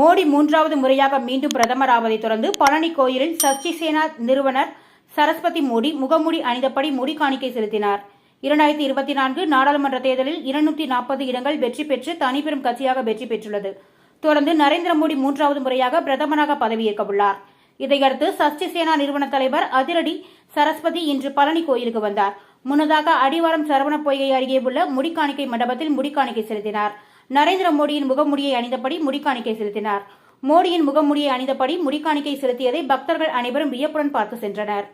மோடி மூன்றாவது முறையாக மீண்டும் பிரதமர் ஆவதை தொடர்ந்து பழனி கோயிலில் சஷ்டி சேனா நிறுவனர் சரஸ்வதி மோடி முகமூடி அணிந்தபடி முடி காணிக்கை செலுத்தினார். இரண்டாயிரத்தி இருபத்தி நான்கு நாடாளுமன்ற தேர்தலில் இருநூற்றி நாற்பது இடங்கள் வெற்றி பெற்று தனிப்பெரும் கட்சியாக வெற்றி பெற்றுள்ளது. தொடர்ந்து நரேந்திர மோடி மூன்றாவது முறையாக பிரதமராக பதவியேற்க உள்ளார் இதையடுத்து சஷ்டி சேனா நிறுவன தலைவர் அதிரடி சரஸ்வதி இன்று பழனி கோயிலுக்கு வந்தார். முன்னதாக அடிவாரம் சரவண பொய்கை அருகே உள்ள முடிக்காணிக்கை மண்டபத்தில் முடிக்காணிக்கை செலுத்தினார். நரேந்திர மோடியின் முகமுடியை அணிந்தபடி முடிக்காணிக்கை செலுத்தினார். மோடியின் முகமுடியை அணிந்தபடி முடிக்காணிக்கை செலுத்தியதை பக்தர்கள் அனைவரும் வியப்புடன் பார்த்து சென்றனர்.